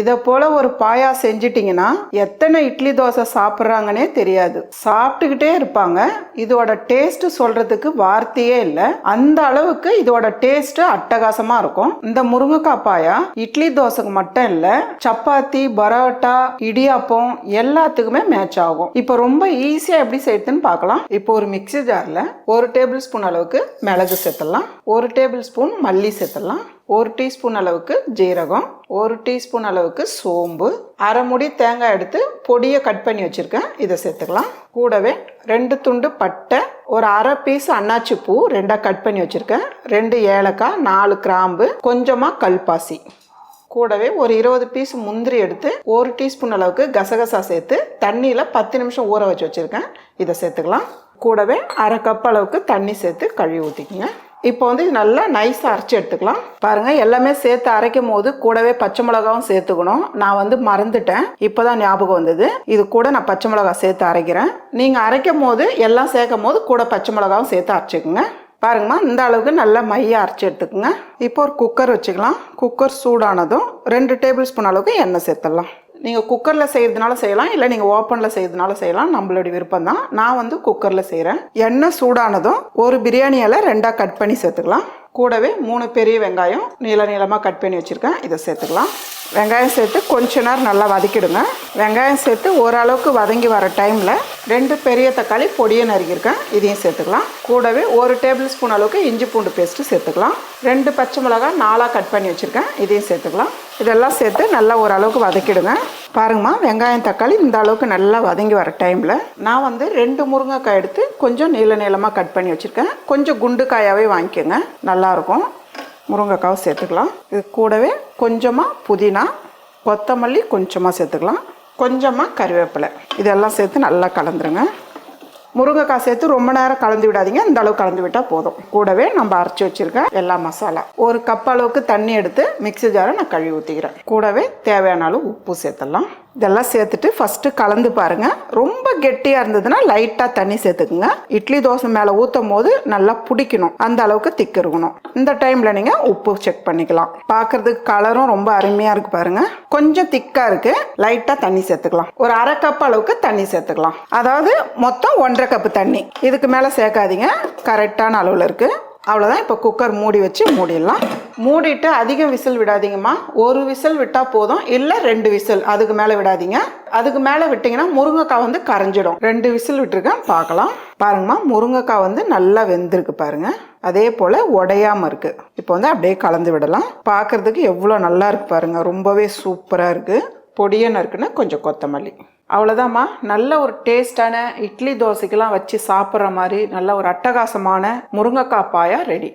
இதை போல ஒரு பாயா செஞ்சிட்டிங்கன்னா எத்தனை இட்லி தோசை சாப்பிட்றாங்கன்னே தெரியாது. சாப்பிட்டுக்கிட்டே இருப்பாங்க. இதோட டேஸ்ட் சொல்றதுக்கு வார்த்தையே இல்லை. அந்த அளவுக்கு இதோட டேஸ்ட் அட்டகாசமா இருக்கும். இந்த முருங்கைக்காய் பாயா இட்லி தோசைக்கு மட்டும் இல்லை சப்பாத்தி பரோட்டா இடியாப்பம் எல்லாத்துக்குமே மேட்ச் ஆகும். இப்போ ரொம்ப ஈஸியா எப்படி செய்யுதுன்னு பார்க்கலாம். இப்போ ஒரு மிக்ஸி ஜார்ல ஒரு டேபிள் ஸ்பூன் அளவுக்கு மிளகு சேர்த்துடலாம். ஒரு டேபிள் ஸ்பூன் மல்லி சேர்த்துடலாம். ஒரு டீஸ்பூன் அளவுக்கு ஜீரகம் ஒரு டீஸ்பூன் அளவுக்கு சோம்பு அரை முடி தேங்காய் எடுத்து பொடியை கட் பண்ணி வச்சுருக்கேன். இதை சேர்த்துக்கலாம். கூடவே ரெண்டு துண்டு பட்டை ஒரு அரை பீஸ் அன்னாச்சி பூ ரெண்டாக கட் பண்ணி வச்சுருக்கேன். ரெண்டு ஏலக்காய் நாலு கிராம்பு கொஞ்சமாக கல்பாசி. கூடவே ஒரு இருபது பீஸ் முந்திரி எடுத்து ஒரு டீஸ்பூன் அளவுக்கு கசகசா சேர்த்து தண்ணியில் பத்து நிமிஷம் ஊற வச்சு வச்சுருக்கேன். இதை சேர்த்துக்கலாம். கூடவே அரை கப் அளவுக்கு தண்ணி சேர்த்து கழுவி ஊற்றிக்கங்க இப்போ வந்து இது நல்லா நைஸாக அரைச்சி எடுத்துக்கலாம். பாருங்கள் எல்லாமே சேர்த்து அரைக்கும் போது கூடவே பச்சை மிளகாவும் சேர்த்துக்கணும். நான் வந்து மறந்துட்டேன். இப்போ தான் ஞாபகம் வந்தது. இது கூட நான் பச்சை மிளகா சேர்த்து அரைக்கிறேன். நீங்கள் அரைக்கும் போது எல்லாம் சேர்க்கும் போது கூட பச்சை மிளகாவும் சேர்த்து அரைச்சிக்கோங்க. பாருங்கம்மா இந்த அளவுக்கு நல்லா மைய அரைச்சி எடுத்துக்கோங்க. இப்போ ஒரு குக்கர் வச்சுக்கலாம். குக்கர் சூடானதும் ரெண்டு டேபிள் ஸ்பூன் அளவுக்கு எண்ணெய் சேர்த்துடலாம். நீங்கள் குக்கரில் செய்கிறதுனால செய்யலாம் இல்லை நீங்கள் ஓப்பனில் செய்கிறதுனால செய்யலாம். நம்மளுடைய விருப்பம் தான். நான் வந்து குக்கரில் செய்கிறேன் எண்ணெய் சூடானதும் ஒரு பிரியாணியால் ரெண்டாக கட் பண்ணி சேர்த்துக்கலாம். கூடவே மூணு பெரிய வெங்காயம் நீள நீளமாக கட் பண்ணி வச்சுருக்கேன். இதை சேர்த்துக்கலாம். வெங்காயம் சேர்த்து கொஞ்ச நேரம் நல்லா வதக்கிடுங்க. வெங்காயம் சேர்த்து ஓரளவுக்கு வதங்கி வர டைமில் ரெண்டு பெரிய தக்காளி பொடியை நறுக்கியிருக்கேன். இதையும் சேர்த்துக்கலாம். கூடவே ஒரு டேபிள் ஸ்பூன் அளவுக்கு இஞ்சி பூண்டு பேஸ்ட்டு சேர்த்துக்கலாம். ரெண்டு பச்சை மிளகாய் நாலாக கட் பண்ணி வச்சுருக்கேன். இதையும் சேர்த்துக்கலாம். இதெல்லாம் சேர்த்து நல்லா ஓரளவுக்கு வதக்கிடுங்க. பாருங்கம்மா வெங்காயம் தக்காளி இந்த அளவுக்கு நல்லா வதங்கி வர டைமில் நான் வந்து ரெண்டு முருங்கைக்காய் எடுத்து கொஞ்சம் நீள நீளமாக கட் பண்ணி வச்சுருக்கேன். கொஞ்சம் குண்டு காயாகவே வாங்கிக்கோங்க. நல்லாயிருக்கும். முருங்கைக்காவை சேர்த்துக்கலாம். இது கூடவே கொஞ்சமாக புதினா கொத்தமல்லி கொஞ்சமாக சேர்த்துக்கலாம். கொஞ்சமாக கருவேப்பிலை. இதெல்லாம் சேர்த்து நல்லா கலந்துருங்க. முருங்கைக்காய் சேர்த்து ரொம்ப நேரம் கலந்து விடாதீங்க. இந்த அளவு கலந்து விட்டால் போதும். கூடவே நம்ம அரைச்சி வச்சிருக்க எல்லா மசாலா. ஒரு கப் அளவுக்கு தண்ணி எடுத்து மிக்ஸி ஜாரை நான் கழுவி ஊற்றிக்கிறேன் கூடவே தேவையான அளவு உப்பு சேர்த்துடலாம். இதெல்லாம் சேர்த்துட்டு ஃபஸ்ட்டு கலந்து பாருங்க. ரொம்ப கெட்டியாக இருந்ததுன்னா லைட்டாக தண்ணி சேர்த்துக்குங்க. இட்லி தோசை மேலே ஊற்றும் போது நல்லா பிடிக்கணும். அந்த அளவுக்கு திக்கு இருக்கணும். இந்த டைமில் நீங்கள் உப்பு செக் பண்ணிக்கலாம். பார்க்கறதுக்கு கலரும் ரொம்ப அருமையாக இருக்குது பாருங்கள் கொஞ்சம் திக்காக இருக்குது லைட்டாக தண்ணி சேர்த்துக்கலாம். ஒரு அரை கப் அளவுக்கு தண்ணி சேர்த்துக்கலாம். அதாவது மொத்தம் ஒன்றரை கப்பு தண்ணி. இதுக்கு மேலே சேர்க்காதீங்க. கரெக்டான அளவில் இருக்குது அவ்வளோதான் இப்போ குக்கர் மூடி வச்சு மூடிடலாம். மூடிட்டு அதிகம் விசில் விடாதீங்கம்மா. ஒரு விசில் விட்டால் போதும். இல்லை ரெண்டு விசில். அதுக்கு மேலே விடாதீங்க. அதுக்கு மேலே விட்டிங்கன்னா முருங்கைக்காய் வந்து கரைஞ்சிடும். ரெண்டு விசில் விட்டுருக்கேன். பார்க்கலாம். பாருங்கம்மா முருங்கைக்காய் வந்து நல்லா வெந்திருக்கு பாருங்க. அதே போல் உடையாமல் இருக்குது இப்போ வந்து அப்படியே கலந்து விடலாம். பார்க்குறதுக்கு எவ்வளோ நல்லா இருக்கு பாருங்க. ரொம்பவே சூப்பராக இருக்குது பொடியன்னு இருக்குன்னா கொஞ்சம் கொத்தமல்லி. அவ்வளோதாம்மா. நல்ல ஒரு டேஸ்டான இட்லி தோசைக்கெல்லாம் வச்சு சாப்பிட்ற மாதிரி நல்ல ஒரு அட்டகாசமான முருங்கைக்காய் பாயா ரெடி.